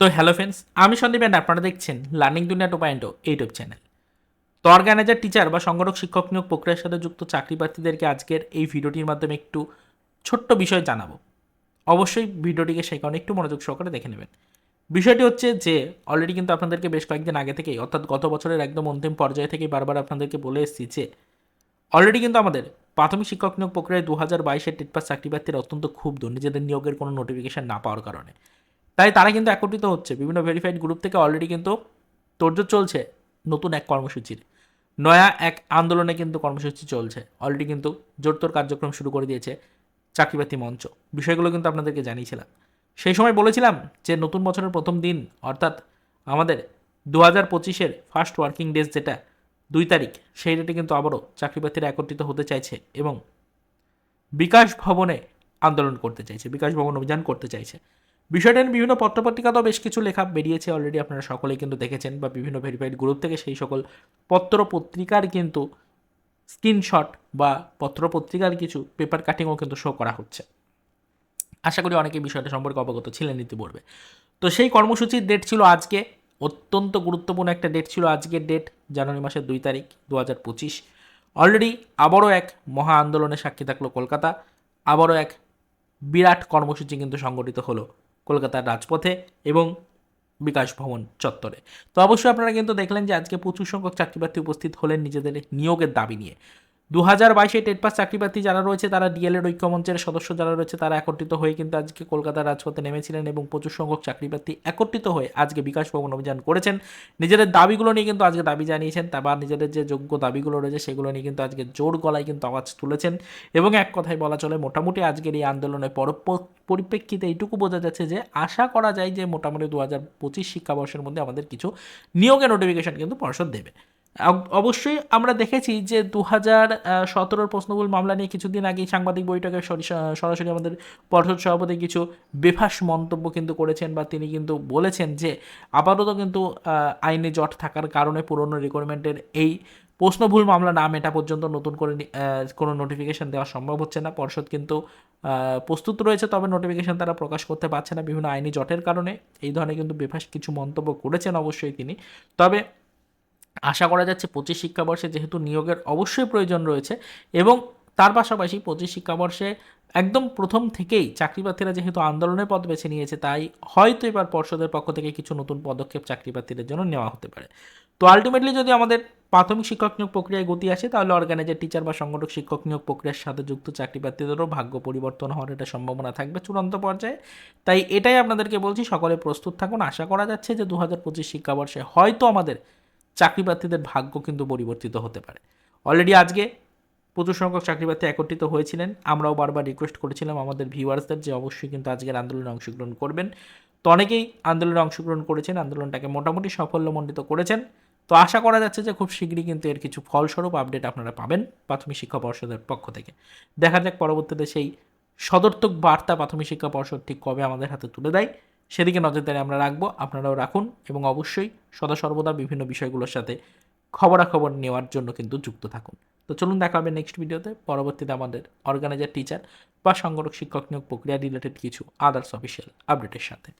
তো hello friends আমি Sandeep and আপনারা দেখছেন learning Duniya two point YouTube channel তো অর্গানাইজার টিচার বা সংগঠক, শিক্ষক নিয়োগ প্রক্রিয়ার সাথে যুক্ত চাকরি প্রার্থীদেরকে আজকের এই ভিডিওটির মাধ্যমে একটু ছোট্ট বিষয় জানাব। অবশ্যই ভিডিওটিকে সেই কারণে একটু মনোযোগ সহকারে দেখে নেবেন। বিষয়টি হচ্ছে যে অলরেডি কিন্তু আপনাদেরকে বেশ কয়েকদিন আগে থেকেই, অর্থাৎ গত বছরের একদম অন্তিম পর্যায়ে থেকেই বারবার আপনাদেরকে বলে এসেছি যে অলরেডি কিন্তু আমাদের প্রাথমিক শিক্ষক নিয়োগ প্রক্রিয়ায় দু হাজার বাইশের টেট পাস চাকরি প্রার্থীরা অত্যন্ত ক্ষুব্ধ, নিজেদের নিয়োগের কোনো নোটিফিকেশন না পাওয়ার কারণে। তাই তারা কিন্তু একত্রিত হচ্ছে। বিভিন্ন ভেরিফাইড গ্রুপ থেকে অলরেডি কিন্তু তোড়জোড় চলছে নতুন এক কর্মসূচির। নয়া এক আন্দোলনে কিন্তু কর্মসূচি চলছে। অলরেডি কিন্তু জোরতোর কার্যক্রম শুরু করে দিয়েছে চাকরিবাতি মঞ্চ। বিষয়গুলো কিন্তু আপনাদেরকে জানিয়েছিলাম। সেই সময় বলেছিলাম যে নতুন বছরের প্রথম দিন, অর্থাৎ আমাদের দু হাজার পঁচিশের ফার্স্ট ওয়ার্কিং ডেজ যেটা, দুই তারিখ, সেই ডেটে কিন্তু আবারও চাকরিপ্রার্থীরা একত্রিত হতে চাইছে এবং বিকাশ ভবনে আন্দোলন করতে চাইছে, বিকাশ ভবন অভিযান করতে চাইছে। বিষয়টা নিয়ে বিভিন্ন পত্রপত্রিকাতেও বেশ কিছু লেখা বেরিয়েছে অলরেডি আপনারা সকলেই কিন্তু দেখেছেন বা বিভিন্ন ভেরিফাইড গ্রুপ থেকে সেই সকল পত্র পত্রিকার কিন্তু স্ক্রিনশট বা পত্র পত্রিকার কিছু পেপার কাটিংও কিন্তু শো করা হচ্ছে। আশা করি অনেকে বিষয়টা সম্পর্কে অবগত ছিলেন ইতিপূর্বে। তো সেই কর্মসূচির ডেট ছিল আজকে, অত্যন্ত গুরুত্বপূর্ণ একটা ডেট ছিল আজকের ডেট জানুয়ারি মাসের দুই তারিখ দু হাজার পঁচিশ। অলরেডি আবারও এক মহা আন্দোলনের সাক্ষী থাকল কলকাতা, আবারও এক বিরাট কর্মসূচি কিন্তু সংগঠিত হলো কলকাতার রাজপথে এবং বিকাশ ভবন চত্বরে। তো অবশ্যই আপনারা কিন্তু দেখলেন যে আজকে প্রচুর সংখ্যক চাকরিপ্রার্থী উপস্থিত হলেন নিজেদের নিয়োগের দাবি নিয়ে। দু হাজার বাইশে টেট পাস চাকরিপ্রার্থী যারা রয়েছে, তারা ডিএলএড ঐক্যমঞ্চের সদস্য যারা রয়েছে, তারা একত্রিত হয়ে কিন্তু আজকে কলকাতার রাজপথে নেমেছিলেন এবং প্রচুর সংখ্যক চাকরিপ্রার্থী একত্রিত হয়ে আজকে বিকাশ ভবন অভিযান করেছেন। নিজেদের দাবিগুলো নিয়ে কিন্তু আজকে দাবি জানিয়েছেন তারপর নিজেদের যে যোগ্য দাবিগুলো রয়েছে, সেগুলো নিয়ে কিন্তু আজকে জোর গলায় কিন্তু আওয়াজ তুলেছেন। এবং এক কথায় বলা চলে, মোটামুটি আজকের এই আন্দোলনের পর পরিপ্রেক্ষিতে এইটুকু বোঝা যাচ্ছে যে, আশা করা যায় যে মোটামুটি দু হাজার পঁচিশ শিক্ষাবর্ষের মধ্যে আমাদের কিছু নিয়োগের নোটিফিকেশন কিন্তু পর্ষদ দেবে। অবশ্যই আমরা দেখেছি যে দু হাজার সতেরোর প্রশ্নবুল মামলা নিয়ে কিছুদিন আগেই সাংবাদিক বৈঠকে সরি- সরাসরি আমাদের পর্ষদ সভাপতি কিছু বেফাস মন্তব্য কিন্তু করেছেন বা তিনি কিন্তু বলেছেন যে আপাতত কিন্তু আইনে জট থাকার কারণে পুরনো রিকোয়ারমেন্টের এই প্রশ্নভুল মামলা না মেটা পর্যন্ত নতুন করে কোনো নোটিফিকেশন দেওয়া সম্ভব হচ্ছে না। পর্ষদ কিন্তু প্রস্তুত রয়েছে, তবে নোটিফিকেশন তারা প্রকাশ করতে পারছে না বিভিন্ন আইনি জটের কারণে। এই ধরনের কিন্তু বেফাস কিছু মন্তব্য করেছেন অবশ্যই তিনি। তবে আশা করা যাচ্ছে পঁচিশ শিক্ষাবর্ষে যেহেতু নিয়োগের অবশ্যই প্রয়োজন রয়েছে এবং তার পাশাপাশি পঁচিশ শিক্ষাবর্ষে একদম প্রথম থেকেই চাকরিপ্রার্থীরা যেহেতু আন্দোলনের পথ বেছে নিয়েছে, তাই হয়তো এবার পর্ষদের পক্ষ থেকে কিছু নতুন পদক্ষেপ চাকরিপ্রার্থীদের জন্য নেওয়া হতে পারে। তো আলটিমেটলি যদি আমাদের প্রাথমিক শিক্ষক নিয়োগ প্রক্রিয়ায় গতি আসে, তাহলে অর্গানাইজার টিচার বা সংগঠক শিক্ষক নিয়োগ প্রক্রিয়ার সাথে যুক্ত চাকরিপ্রার্থীদেরও ভাগ্য পরিবর্তন হওয়ার একটা সম্ভাবনা থাকবে চূড়ান্ত পর্যায়ে। তাই এটাই আপনাদেরকে বলছি, সকলে প্রস্তুত থাকুন। আশা করা যাচ্ছে যে দু হাজার পঁচিশ শিক্ষাবর্ষে হয়তো আমাদের চাকরি প্রার্থীদের ভাগ্য কিন্তু পরিবর্তিত হতে পারে। অলরেডি আজকে প্রচুর সংখ্যক চাকরি প্রার্থী একত্রিত হয়েছিলেন। আমরাও বারবার রিকোয়েস্ট করেছিলাম আমাদের ভিউয়ার্সদের যে অবশ্যই কিন্তু আজকের আন্দোলনে অংশগ্রহণ করবেন। তো অনেকেই আন্দোলনে অংশগ্রহণ করেছেন, আন্দোলনটাকে মোটামুটি সাফল্যমণ্ডিত করেছেন। তো আশা করা যাচ্ছে যে খুব শীঘ্রই কিন্তু এর কিছু ফলস্বরূপ আপডেট আপনারা পাবেন প্রাথমিক শিক্ষা পর্ষদের পক্ষ থেকে। দেখা যাক পরবর্তীতে সেই সদর্থক বার্তা প্রাথমিক শিক্ষা পর্ষদ ঠিক কবে আমাদের হাতে তুলে দেয়। সেদিকে নজরদারি আমরা রাখব, আপনারাও রাখুন এবং অবশ্যই সদা সর্বদা বিভিন্ন বিষয়গুলোর সাথে খবরাখবর নেওয়ার জন্য কিন্তু যুক্ত থাকুন। তো চলুন দেখা হবে নেক্সট ভিডিওতে পরবর্তীতে আমাদের অর্গানাইজার টিচার বা সংগঠক, শিক্ষক নিয়োগ প্রক্রিয়া রিলেটেড কিছু আদার্স অফিসিয়াল আপডেটের সাথে।